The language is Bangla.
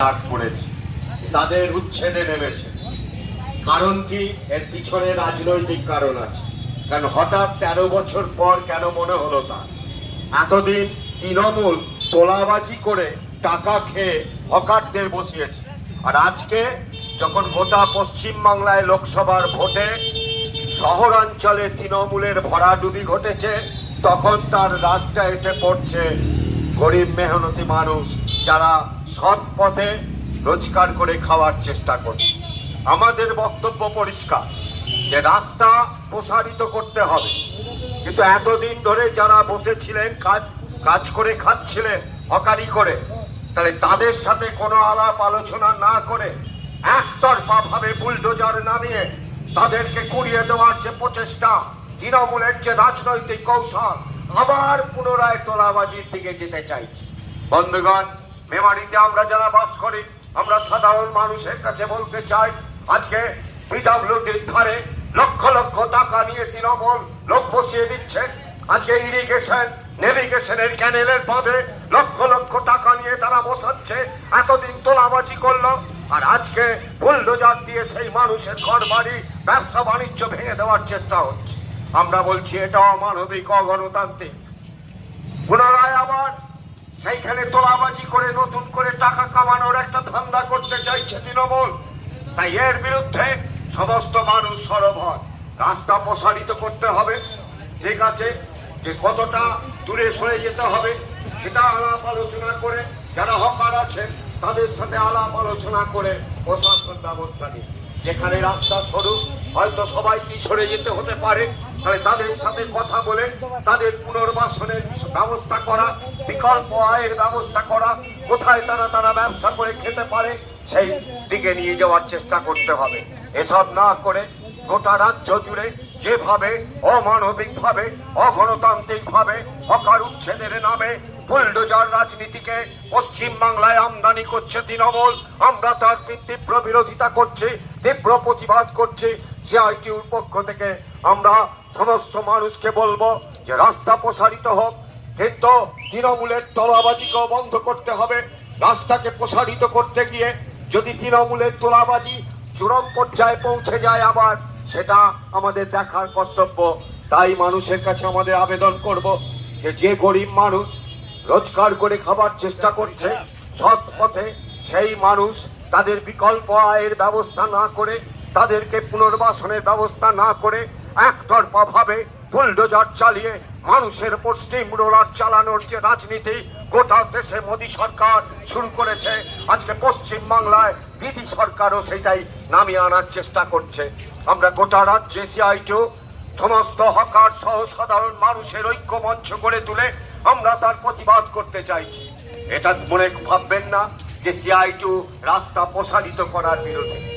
কাজ করেছে, তাদের উচ্ছেদে নেমেছে। কারণ কি? এর পিছনে রাজনৈতিক কারণ আছে। কারণ হঠাৎ তেরো বছর পর কেন মনে হলো তা? এতদিন তৃণমূল তোলাবাজি করে টাকা খেয়ে হকারদের বসিয়েছে। আর আজকে যখন গোটা পশ্চিম বাংলায় লোকসভার ভোটে শহরাঞ্চলে তৃণমূলের ভরাডুবি ঘটেছে, তখন তার রাজটা এসে পড়ছে গরিব মেহনতি মানুষ যারা সৎ পথে রোজগার করে খাওয়ার চেষ্টা করছে আমাদের বক্তব্য পরিষ্কার যে রাস্তা প্রসারিত করতে হবে। কিন্তু এতদিন ধরে যারা বসেছিলেন, কাজ কাজ করে খাচ্ছিলেন, হকারি করে, তাহলে তাদের সাথে কোনো আলাপ আলোচনা না করে একতরফা ভাবে বুলডোজার নামিয়ে তাদেরকে কুড়িয়ে দেওয়ার যে প্রচেষ্টা, তৃণমূলের যে রাজনৈতিক কৌশল, আবার পুনরায় তোলাবাজির দিকে যেতে চাইছে। বন্ধুগণ মেমারিতে আমরা যারা বাস করি, আমরা সাধারণ মানুষের কাছে বলতে চাই, আজকে পিডাব্লিউডির ধারে লক্ষ লক্ষ টাকা নিয়ে তৃণমূল লোক বসিয়ে দিচ্ছে। আজকে ইরিগেশন নেভিগেশনের ক্যানেলের পদে লক্ষ লক্ষ টাকা নিয়ে তারা বসাচ্ছে। এতদিন তোলাবাজি করল, আর আজকে বুলডোজার দিয়ে সেই মানুষের ঘর বাড়ি ব্যবসা বাণিজ্য ভেঙে দেওয়ার চেষ্টা হচ্ছে। আমরা বলছি এটা অমানবিক, অগণতান্ত্রিক। সেইখানে তোলাবাজি করে, নতুন করে টাকা কামানোর একটা ধান্দা করতে চাইছে তৃণমূল। তাই এর বিরুদ্ধে সমস্ত মানুষ সরব হয় রাস্তা প্রসারিত করতে হবে। ঠিক আছে, যে কতটা দূরে সরে যেতে হবে, সেটা আলাপ আলোচনা করে, যারা হকার আছে তাদের সাথে আলাপ আলোচনা করে প্রশাসন ব্যবস্থা নিয়ে যেখানে রাস্তা সরু, হয়তো সবাইকে সরে যেতে হতে পারে। তাহলে তাদের সাথে কথা বলে তাদের পুনর্বাসনের ব্যবস্থা করা, বিকল্প আয়ের ব্যবস্থা করা, কোথায় তারা তারা ব্যবসা করে খেতে পারে, সেই দিকে নিয়ে যাওয়ার চেষ্টা করতে হবে। এসব না করে গোটা রাজ্য জুড়ে যেভাবে অমানবিক ভাবে অগণতান্ত্রিক ভাবে হকার উচ্ছেদের নামে বুলডোজার রাজনীতিকে পশ্চিম বাংলায় আমদানি করছে তৃণমূল, আমরা তার তীব্র বিরোধিতা করছি, তীব্র প্রতিবাদ করছি, সিআইটিউর পক্ষ থেকে আমরা সমস্ত মানুষকে বলব যে রাস্তা প্রসারিত হোক। কিন্তু তৃণমূলের তলাবাজিকেও বন্ধ করতে হবে। রাস্তাকে প্রসারিত করতে গিয়ে যদি তৃণমূলের তোলাবাজি চূড়ান্ত পর্যায়ে পৌঁছে যায় আবার, সেটা আমাদের দেখার কর্তব্য। তাই মানুষের কাছে আমাদের আবেদন করব যে যে গরিব মানুষ রোজগার করে খাবার চেষ্টা করছে, সৎ পথে সেই মানুষ তাদের বিকল্প আয়ের ব্যবস্থা না করে, তাদেরকে পুনর্বাসনের ব্যবস্থা না করে একতরফা ভাবে বুলডোজার চালিয়ে মানুষের উপর স্টিম রোলার চালানোর যে রাজনীতি, গোটা দেশে মোদী সরকার শুরু করেছে। আজকে পশ্চিম বাংলায় দিদি সরকারও সেটাই নামিয়ে আনার চেষ্টা করছে। আমরা গোটা রাজ্যে সিআইটু সমস্ত হকার সহ সাধারণ মানুষের ঐক্য মঞ্চ গড়ে তুলে আমরা তার প্রতিবাদ করতে চাইছি। এটা মনে ভাববেন না যে সিআইটু রাস্তা প্রসারিত করার বিরোধী।